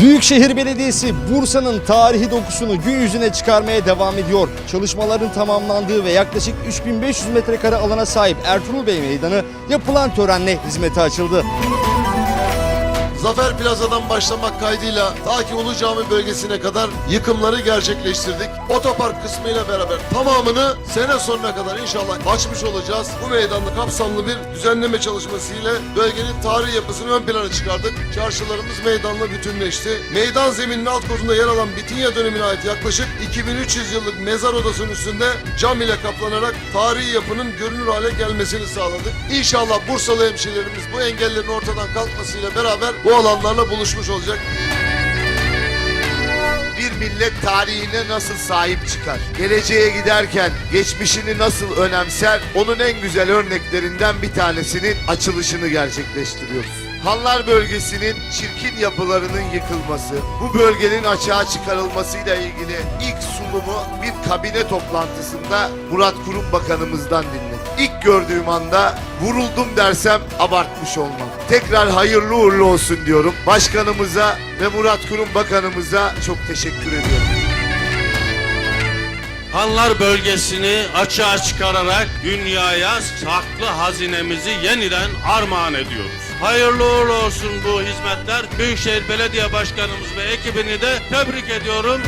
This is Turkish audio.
Büyükşehir Belediyesi Bursa'nın tarihi dokusunu gün yüzüne çıkarmaya devam ediyor. Çalışmaların tamamlandığı ve yaklaşık 3500 metrekare alana sahip Ertuğrul Bey Meydanı yapılan törenle hizmete açıldı. Zafer Plaza'dan başlamak kaydıyla ta ki Ulu Cami bölgesine kadar yıkımları gerçekleştirdik. Otopark kısmıyla beraber tamamını sene sonuna kadar inşallah açmış olacağız. Bu meydanda kapsamlı bir düzenleme çalışması ile bölgenin tarihi yapısını ön plana çıkardık. Çarşılarımız meydanla bütünleşti. Meydan zemininin alt kodunda yer alan Bitinya dönemine ait yaklaşık 2300 yıllık mezar odasının üstünde cam ile kaplanarak tarihi yapının görünür hale gelmesini sağladık. İnşallah Bursalı hemşehrilerimiz bu engellerin ortadan kalkmasıyla beraber bu alanlarla buluşmuş olacak. bir millet tarihine nasıl sahip çıkar? Geleceğe giderken geçmişini nasıl önemser? Onun en güzel örneklerinden bir tanesinin açılışını gerçekleştiriyoruz. Hanlar bölgesinin çirkin yapılarının yıkılması, bu bölgenin açığa çıkarılmasıyla ilgili ilk sunumu bir kabine toplantısında Murat Kurum Bakanımızdan dinledim. İlk gördüğüm anda vuruldum dersem abartmış olmam. Tekrar hayırlı uğurlu olsun diyorum. Başkanımıza ve Murat Kurum Bakanımıza çok teşekkür ediyorum. Hanlar bölgesini açığa çıkararak dünyaya saklı hazinemizi yeniden armağan ediyoruz. Hayırlı uğurlu olsun bu hizmetler. Büyükşehir Belediye Başkanımız ve ekibini de tebrik ediyorum.